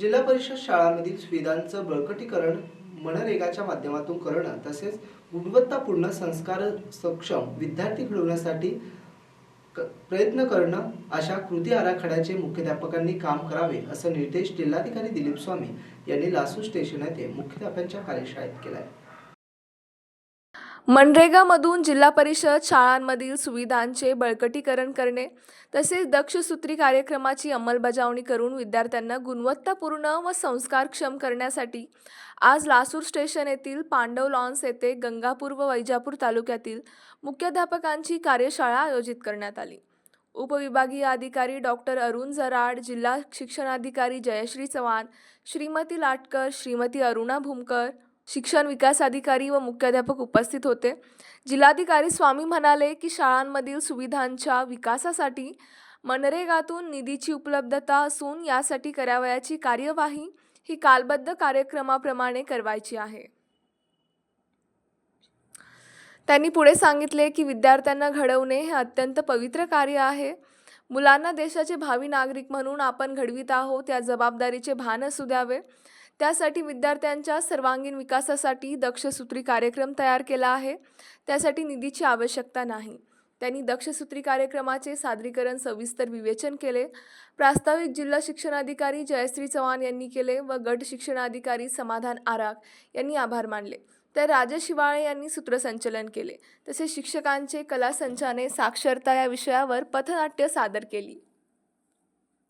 जिल्हा परिषद शाळांमधील सुविधांचं बळकटीकरण मनरेगाच्या माध्यमातून करणं तसेच गुणवत्तापूर्ण संस्कार सक्षम विद्यार्थी घडवण्यासाठी क- प्रयत्न करणं अशा कृती आराखड्याचे मुख्याध्यापकांनी काम करावे असं निर्देश जिल्हाधिकारी दिलीप स्वामी यांनी लासू स्टेशन येथे मुख्याध्यापकांच्या कार्यशाळेत केला आहे मनरेगामधून जिल्हा परिषद शाळांमधील सुविधांचे बळकटीकरण करणे तसेच दक्षसूत्री कार्यक्रमाची अंमलबजावणी करून विद्यार्थ्यांना गुणवत्तापूर्ण व संस्कारक्षम करण्यासाठी आज लासूर स्टेशन येथील पांडव लॉन्स येथे गंगापूर व वैजापूर तालुक्यातील मुख्याध्यापकांची कार्यशाळा आयोजित करण्यात आली. उपविभागीय अधिकारी डॉक्टर अरुण जराड जिल्हा शिक्षणाधिकारी जयश्री चव्हाण श्रीमती लाटकर श्रीमती अरुणा भूमकर शिक्षण विकास अधिकारी व मुख्याध्यापक उपस्थित होते. जिल्हाधिकारी स्वामी म्हणाले की शाळांमधील सुविधांच्या विकासासाठी मनरेगातून निधीची उपलब्धता असून यासाठी करावयाची कार्यवाही ही कालबद्ध कार्यक्रमाप्रमाणे करवायची आहे. त्यांनी पुढे सांगितले की विद्यार्थ्यांना घडवणे हे अत्यंत पवित्र कार्य आहे. मुलांना देशाचे भावी नागरिक म्हणून आपण घडवित आहोत या जबाबदारीचे भान असू द्यावे. त्यासाठी विद्यार्थ्यांच्या सर्वांगीण विकासासाठी दक्षसूत्री कार्यक्रम तयार केला आहे. त्यासाठी निधीची आवश्यकता नाही. त्यांनी दक्षसूत्री कार्यक्रमाचे सादरीकरण सविस्तर विवेचन केले. प्रास्ताविक जिल्हा शिक्षणाधिकारी जयश्री चव्हाण यांनी केले व गट शिक्षणाधिकारी समाधान आराख यांनी आभार मानले. तर राजेश शिवाळे यांनी सूत्रसंचलन केले. तसेच शिक्षकांचे कला संचाने साक्षरता या विषयावर पथनाट्य सादर केली.